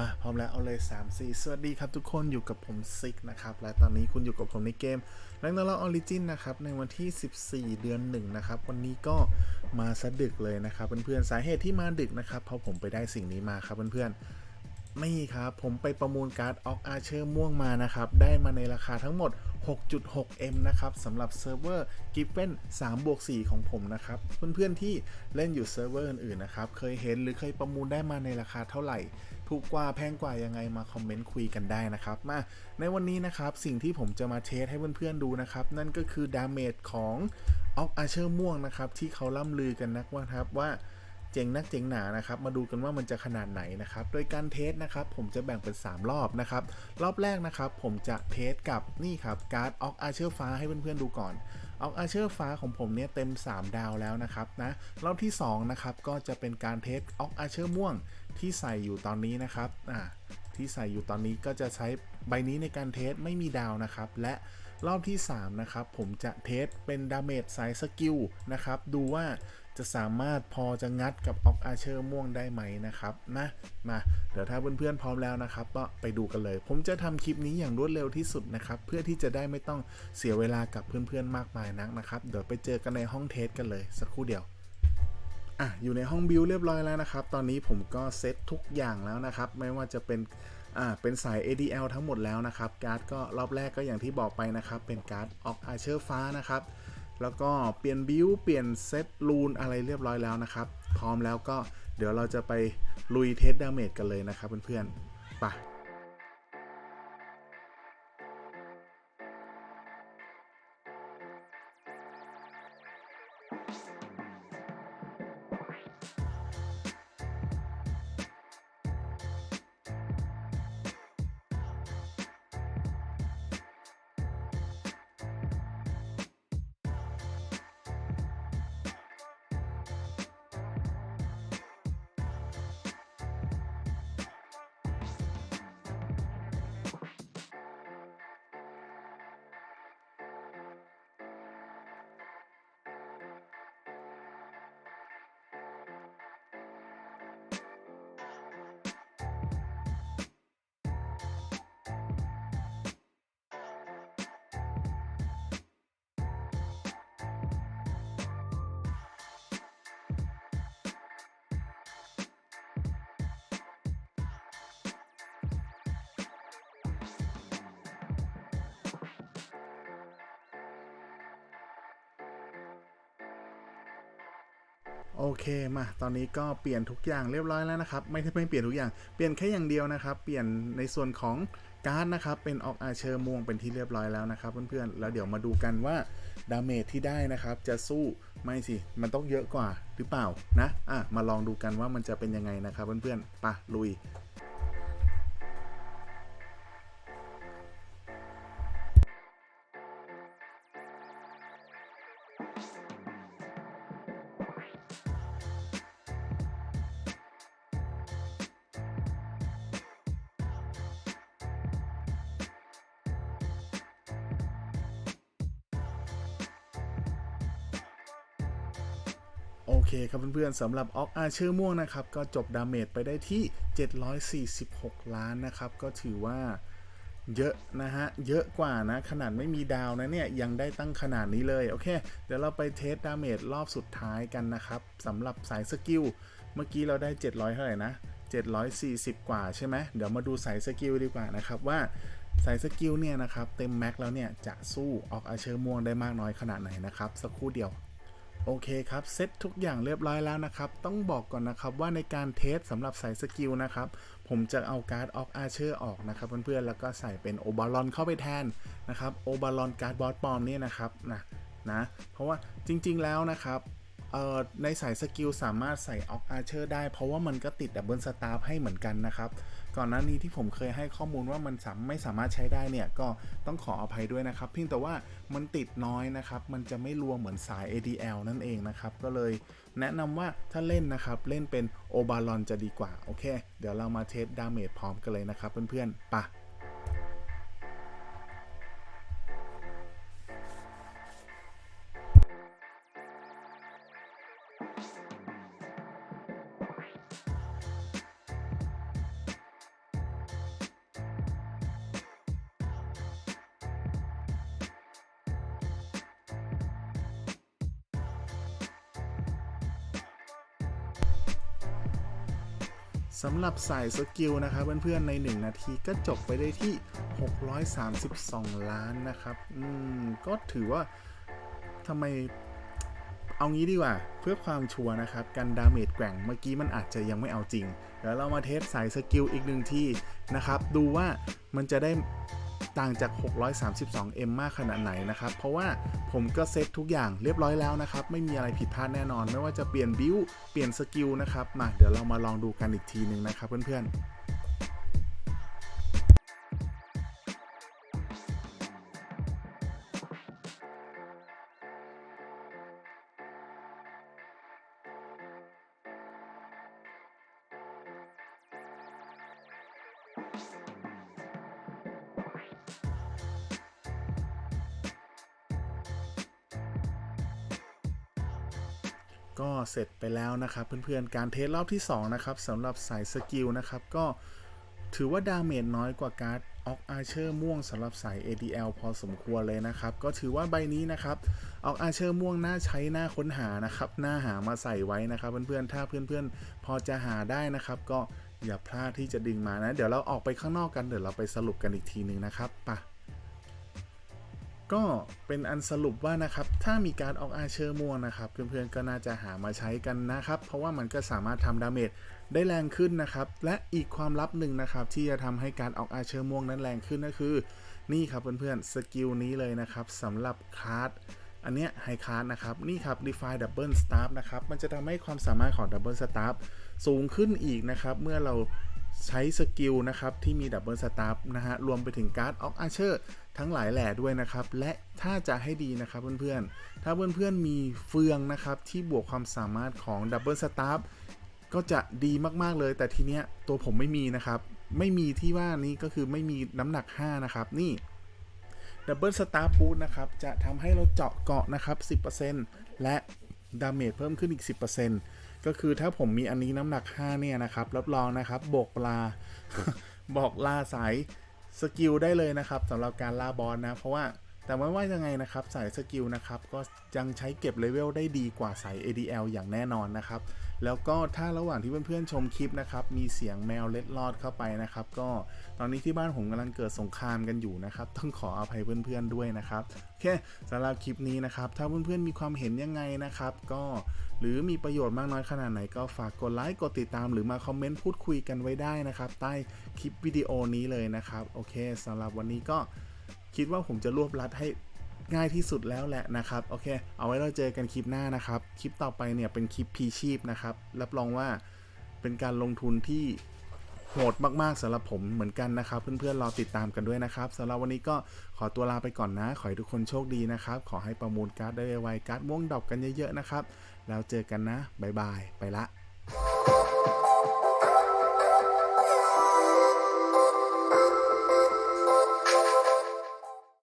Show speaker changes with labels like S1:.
S1: มาพร้อมแล้วเอาเลย 3 4 สวัสดีครับทุกคนอยู่กับผมซิกนะครับ และตอนนี้คุณอยู่กับผมในเกมแรงนอร์ออริจินนะครับ ในวันที่ 14 เดือน 1 นะครับ วันนี้ก็มาสะดึกเลยนะครับ เพื่อนๆ สาเหตุที่มาดึกนะครับ เพราะผมไปได้สิ่งนี้มาครับเพื่อนๆนี่ครับผมไปประมูลการ์ดออกอาเชอร์ม่วงมานะครับ ได้มาในราคาทั้งหมด 6.6M นะครับสำหรับเซิร์ฟเวอร์ g i f f e n 3บวก4ของผมนะครับ เพื่อนๆที่เล่นอยู่เซิร์ฟเวอร์อื่นๆนะครับเคยเห็นหรือเคยประมูลได้มาในราคาเท่าไหร่ ถูกกว่าแพงกว่ายังไงมาคอมเมนต์คุยกันได้นะครับมาในวันนี้นะครับสิ่งที่ผมจะมาเทสให้เพื่อนๆดูนะครับ นั่นก็คือดาเมจของออกอาเชอร์ม่วงนะครับที่เขาล่ำลือกันนักว่าครับว่าเจ๋งนักเจ๋งหนานะครับมาดูกันว่ามันจะขนาดไหนนะครับโดยการเทสนะครับผมจะแบ่งเป็น 3 รอบนะครับรอบแรกนะครับผมจะเทสกับนี่ครับการ์ดออกอาเชอร์ฟ้าให้เพื่อนๆดูก่อน ออกอาเชอร์ฟ้าของผมเนี่ยเต็ม 3 ดาวแล้วนะครับนะรอบที่2นะครับก็จะเป็นการเทสออกอาเชอร์ม่วงที่ใส่อยู่ตอนนี้นะครับอ่าที่ใส่อยู่ตอนนี้ก็จะใช้ใบนี้ในการเทสไม่มีดาวนะครับ และรอบที่ 3 นะครับ ผมจะเทสเป็นดาเมจสายสกิลนะครับ ดูว่า จะสามารถพอจะงัดกับออกอาเชอร์ม่วงได้ไหมนะครับนะมาเดี๋ยวถ้าเพื่อนๆพร้อมแล้วนะครับ ก็ไปดูกันเลย ผมจะทำคลิปนี้อย่างรวดเร็วที่สุดนะครับ เพื่อที่จะได้ไม่ต้องเสียเวลากับเพื่อนๆมากมายนักนะครับ เดี๋ยวไปเจอกันในห้องเทสกันเลยสักครู่เดียวอะอยู่ในห้องบิวเรียบร้อยแล้วนะครับ ตอนนี้ผมก็เซตทุกอย่างแล้วนะครับ ไม่ว่าจะเป็นอ่าเป็นสาย ADL ทั้งหมดแล้วนะครับ การ์ดก็รอบแรกก็อย่างที่บอกไปนะครับ เป็นการ์ดออกอาเชอร์ฟ้านะครับ แล้วก็เปลี่ยนบิวเปลี่ยนเซตรูนอะไรเรียบร้อยแล้วนะครับ พร้อมแล้วก็เดี๋ยวเราจะไปลุยเทสดาเมจกันเลยนะครับเพื่อนๆไป โอเคมาตอนนี้ก็เปลี่ยนทุกอย่างเรียบร้อยแล้วนะครับ ไม่ใช่ไม่เปลี่ยนทุกอย่างเปลี่ยนแค่อย่างเดียวนะครับ เปลี่ยนในส่วนของการ์ดนะครับ เป็นออกอาเชอร์ม่วงเป็นที่เรียบร้อยแล้วนะครับเพื่อนๆแล้วเดี๋ยวมาดูกันว่าดาเมจที่ได้นะครับ จะสู้ไม่สิ มันต้องเยอะกว่าหรือเปล่านะอะมาลองดูกันว่ามันจะเป็นยังไงนะครับเพื่อนๆปะลุย เคครับเพื่อนๆสำหรับออกอาเชอร์ม่วงนะครับ ก็จบดาเมจไปได้ที่ 746 ล้านนะครับ ก็ถือว่าเยอะนะฮะ เยอะกว่านะ ขนาดไม่มีดาวนะเนี่ย ยังได้ตั้งขนาดนี้เลย โอเค เดี๋ยวเราไปเทสดาเมจรอบสุดท้ายกันนะครับสำหรับสายสกิล เมื่อกี้เราได้ 700 เท่าไหร่นะ 740 กว่าใช่ไหมเดี๋ยวมาดูสายสกิลดีกว่านะครับว่าสายสกิลเนี่ยนะครับ เต็มแม็กแล้วเนี่ย จะสู้ออกอาเชอร์ม่วงได้มากน้อยขนาดไหนนะครับ สักครู่เดียว โอเคครับเซตทุกอย่างเรียบร้อยแล้วนะครับ ต้องบอกก่อนนะครับว่าในการเทสสำหรับใส่สกิลนะครับ ผมจะเอาการ์ดออฟอาเชอร์ออกนะครับเพื่อนๆ แล้วก็ใส่เป็นโอบาลอนเข้าไปแทนนะครับโอบาลอนการ์ดบอสปอมเนี่ยนะครับนะนะเพราะว่าจริงๆแล้วนะครับ เอ่อในสายสกิลสามารถใส่ออกอาเชอร์ได้ เพราะว่ามันก็ติดดับเบิลสตาร์ให้เหมือนกันนะครับ ก่อนหน้านี้ที่ผมเคยให้ข้อมูลว่ามันสามไม่สามารถใช้ได้เนี่ย ก็ต้องขออภัยด้วยนะครับ เพียงแต่ว่ามันติดน้อยนะครับ มันจะไม่รวมเหมือนสาย ADL นั่นเองนะครับ ก็เลยแนะนำว่าถ้าเล่นนะครับ เล่นเป็นโอบาลอนจะดีกว่า โอเค เดี๋ยวเรามาเทสดาเมจพร้อมกันเลยนะครับเพื่อนๆปะ สำหรับสายสกิลนะครับเพื่อนๆใน 1 นาทีก็จบไปได้ที่ 632 ล้านนะครับ อืม ก็ถือว่าทำไมเอางี้ดีกว่า เพื่อความชัวร์นะครับการดาเมจแกว่งเมื่อกี้มันอาจจะยังไม่เอาจริง เดี๋ยวเรามาเทสสายสกิลอีกหนึ่งที่นะครับ ดูว่ามันจะได้ ต่างจาก 632M มากขนาดไหนนะครับ เพราะว่าผมก็เซตทุกอย่างเรียบร้อยแล้วนะครับ ไม่มีอะไรผิดพลาดแน่นอน ไม่ว่าจะเปลี่ยนบิวเปลี่ยนสกิลนะครับ มาเดี๋ยวเรามาลองดูกันอีกทีหนึ่งนะครับเพื่อนๆ ก็เสร็จไปแล้วนะครับ เพื่อนๆ การเทสรอบที่ 2 นะครับสำหรับสายสกิลนะครับ ก็ถือว่าดาเมจน้อยกว่าการ์ดออกอาเชอร์ม่วงสำหรับสาย ADL พอสมควรเลยนะครับ ก็ถือว่าใบนี้นะครับออกอาเชอร์ม่วงน่าใช้น่าค้นหานะครับน่าหามาใส่ไว้นะครับ เพื่อนๆ ถ้าเพื่อนๆ พอจะหาได้นะครับ ก็อย่าพลาดที่จะดึงมานะ เดี๋ยวเราออกไปข้างนอกกันเดี๋ยวเราไปสรุปกันอีกทีหนึ่งนะครับไป ก็เป็นอันสรุปว่านะครับ ถ้ามีการออกอาเชอร์ม่วงนะครับ เพื่อนๆก็น่าจะหามาใช้กันนะครับ เพราะว่ามันก็สามารถทำดาเมจได้แรงขึ้นนะครับ และอีกความลับหนึ่งนะครับ ที่จะทำให้การออกอาเชอร์ม่วงนั้นแรงขึ้นก็คือ นี่ครับเพื่อนๆสกิลนี้เลยนะครับสำหรับคาร์ดอันเนี้ยไฮคาร์ดนะครับ นี่ครับ define double staff นะครับ มันจะทำให้ความสามารถของ double staff สูงขึ้นอีกนะครับ เมื่อเราใช้สกิลนะครับ ที่มีดับเบิลสตาร์นะฮะ รวมไปถึงการ์ดออกอาเชอร์ ทั้งหลายแหล่ด้วยนะครับ และถ้าจะให้ดีนะครับเพื่อนๆ ถ้าเพื่อนๆมีเฟืองนะครับที่บวกความสามารถของดับเบิลสตาร์ฟก็จะดีมากๆเลย แต่ทีเนี้ยตัวผมไม่มีนะครับ ไม่มีที่ว่านี้ก็คือไม่มีน้ำหนัก 5 นะครับ นี่ดับเบิลสตาร์บูทนะครับจะทำให้เราเจาะเกาะนะครับ 10%และดาเมจเพิ่มขึ้นอีก 10%ก็คือถ้าผมมีอันนี้น้ำหนัก 5 เนี่ยนะครับ รับรองนะครับ บกปลา บอกลาสาย สกิลได้เลยนะครับสำหรับการล่าบอสนะ เพราะว่า แต่ไม่ว่ายังไงนะครับสายสกิลนะครับก็ยังใช้เก็บเลเวลได้ดีกว่าสาย ADL อย่างแน่นอนนะครับ แล้วก็ถ้าระหว่างที่เพื่อนๆชมคลิปนะครับมีเสียงแมวเล็ดลอดเข้าไปนะครับ ก็ตอนนี้ที่บ้านผมกำลังเกิดสงครามกันอยู่นะครับ ต้องขออภัยเพื่อนๆด้วยนะครับโอเคสำหรับคลิปนี้นะครับ ถ้าเพื่อนๆมีความเห็นยังไงนะครับ ก็หรือมีประโยชน์มากน้อยขนาดไหนก็ฝากกดไลค์กดติดตาม หรือมาคอมเมนต์พูดคุยกันไว้ได้นะครับ ใต้คลิปวิดีโอนี้เลยนะครับโอเคสำหรับวันนี้ก็ คิดว่าผมจะรวบรัดให้ง่ายที่สุดแล้วแหละนะครับ โอเค เอาไว้เราเจอกันคลิปหน้านะครับ คลิปต่อไปเนี่ยเป็นคลิปพีชีพนะครับ รับรองว่าเป็นการลงทุนที่โหดมากๆสำหรับผมเหมือนกันนะครับ เพื่อนๆรอติดตามกันด้วยนะครับสำหรับวันนี้ก็ขอตัวลาไปก่อนนะ ขอให้ทุกคนโชคดีนะครับ ขอให้ประมูลการ์ดได้ไวๆการ์ดม่วงดอกกันเยอะๆนะครับ แล้วเจอกันนะ บ๊ายบาย ไปละ